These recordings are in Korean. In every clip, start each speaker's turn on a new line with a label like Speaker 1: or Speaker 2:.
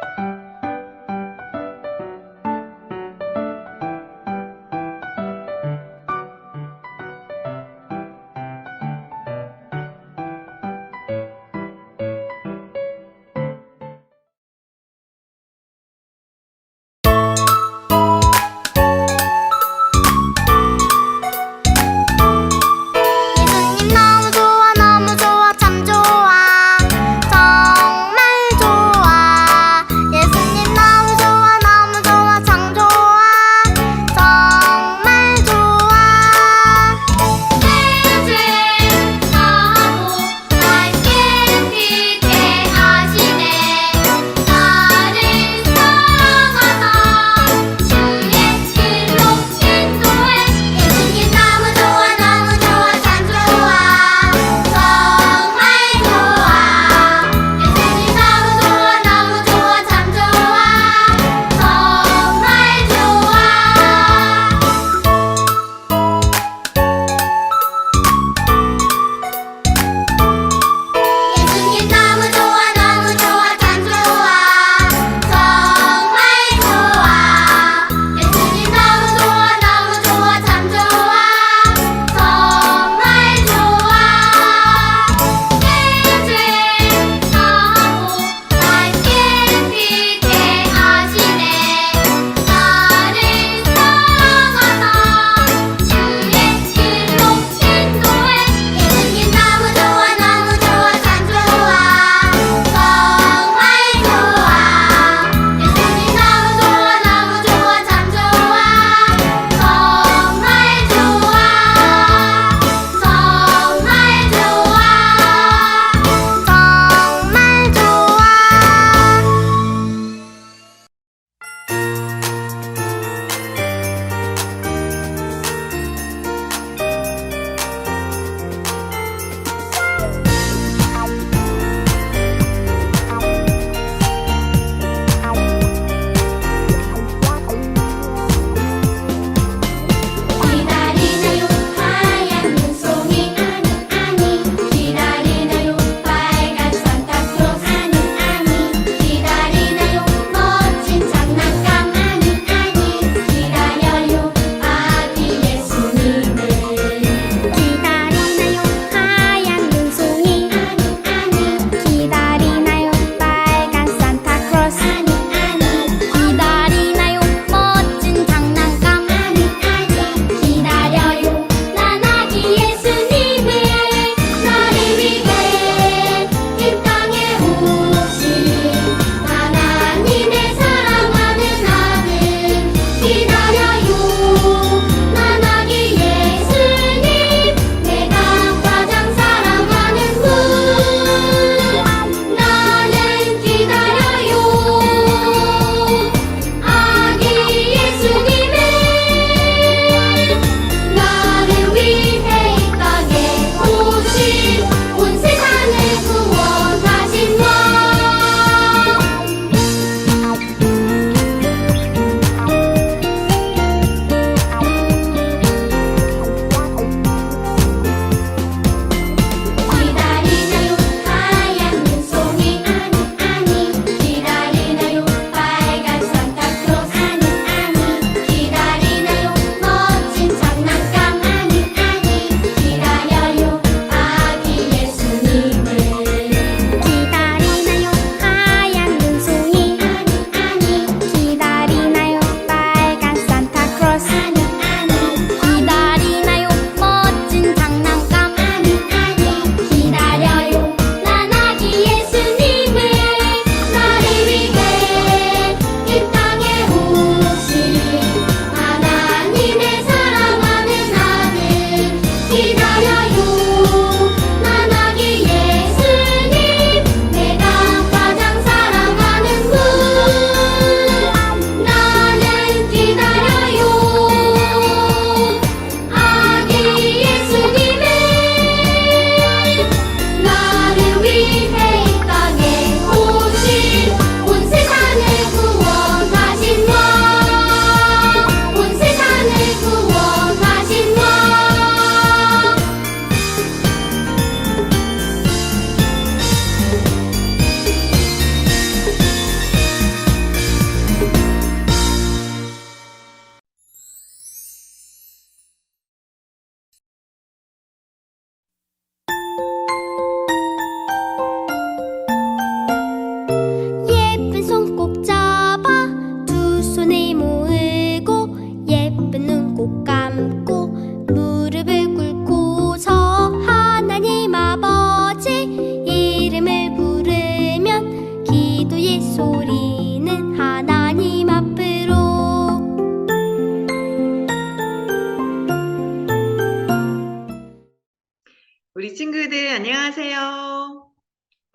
Speaker 1: thank you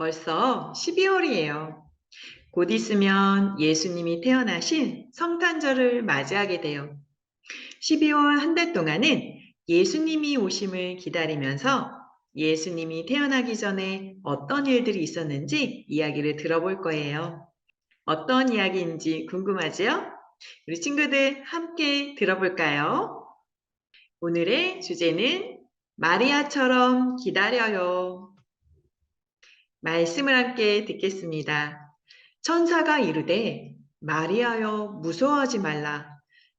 Speaker 2: 벌써 12월이에요. 곧 있으면 예수님이 태어나신 성탄절을 맞이하게 돼요. 12월 한 달 동안은 예수님이 오심을 기다리면서 예수님이 태어나기 전에 어떤 일들이 있었는지 이야기를 들어볼 거예요. 어떤 이야기인지 궁금하지요? 우리 친구들 함께 들어볼까요? 오늘의 주제는 마리아처럼 기다려요. 말씀을 함께 듣겠습니다. 천사가 이르되 마리아여 무서워하지 말라.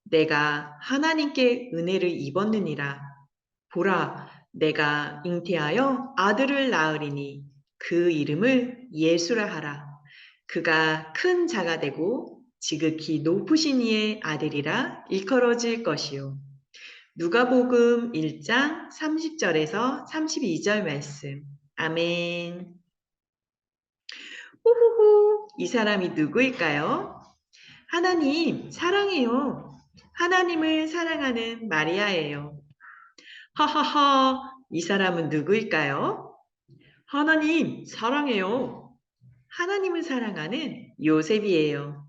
Speaker 2: 내가 하나님께 은혜를 입었느니라. 보라, 내가 잉태하여 아들을 낳으리니 그 이름을 예수라 하라. 그가 큰 자가 되고 지극히 높으신 이의 아들이라 일컬어질 것이요. 누가복음 1장 30절에서 32절 말씀. 아멘. 후후후, 이 사람이 누구일까요? 하나님, 사랑해요. 하나님을 사랑하는 마리아예요. 하하하, 이 사람은 누구일까요? 하나님, 사랑해요. 하나님을 사랑하는 요셉이에요.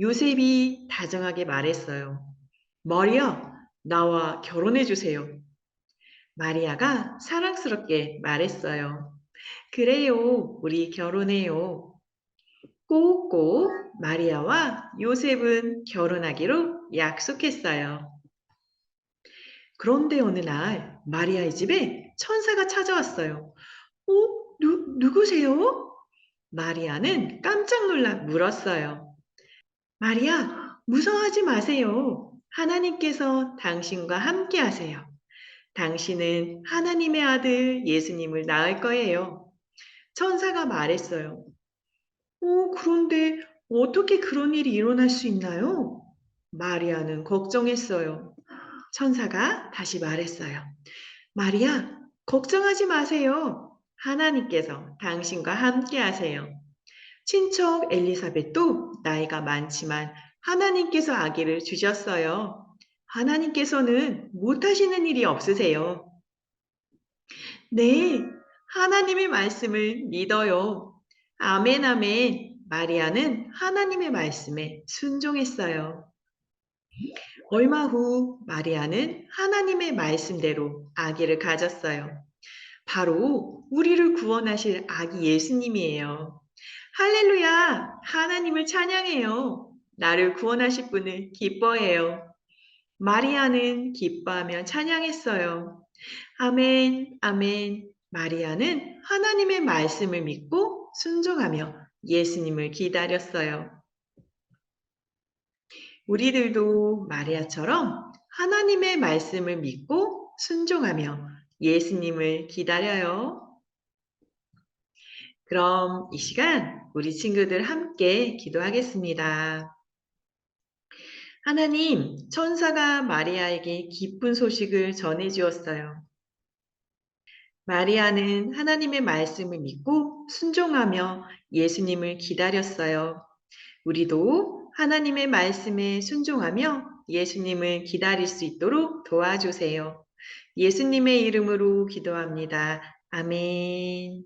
Speaker 2: 요셉이 다정하게 말했어요. 마리아, 나와 결혼해 주세요. 마리아가 사랑스럽게 말했어요. 그래요, 우리 결혼해요. 꼭꼭 마리아와 요셉은 결혼하기로 약속했어요. 그런데 어느 날 마리아의 집에 천사가 찾아왔어요. 어? 누, 누구세요? 마리아는 깜짝 놀라 물었어요. 마리아, 무서워하지 마세요. 하나님께서 당신과 함께 하세요. 당신은 하나님의 아들 예수님을 낳을 거예요. 천사가 말했어요. 어, 그런데 어떻게 그런 일이 일어날 수 있나요? 마리아는 걱정했어요. 천사가 다시 말했어요. 마리아, 걱정하지 마세요. 하나님께서 당신과 함께 하세요. 친척 엘리사벳도 나이가 많지만 하나님께서 아기를 주셨어요. 하나님께서는 못하시는 일이 없으세요. 네, 하나님의 말씀을 믿어요. 아멘, 아멘. 마리아는 하나님의 말씀에 순종했어요. 얼마 후 마리아는 하나님의 말씀대로 아기를 가졌어요. 바로 우리를 구원하실 아기 예수님이에요. 할렐루야! 하나님을 찬양해요. 나를 구원하실 분을 기뻐해요. 마리아는 기뻐하며 찬양했어요. 아멘, 아멘. 마리아는 하나님의 말씀을 믿고 순종하며 예수님을 기다렸어요. 우리들도 마리아처럼 하나님의 말씀을 믿고 순종하며 예수님을 기다려요. 그럼 이 시간 우리 친구들 함께 기도하겠습니다. 하나님, 천사가 마리아에게 기쁜 소식을 전해 주었어요. 마리아는 하나님의 말씀을 믿고 순종하며 예수님을 기다렸어요. 우리도 하나님의 말씀에 순종하며 예수님을 기다릴 수 있도록 도와주세요. 예수님의 이름으로 기도합니다. 아멘.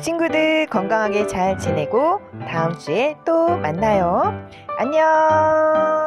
Speaker 2: 친구들 건강하게 잘 지내고 다음 주에 또 만나요. 안녕.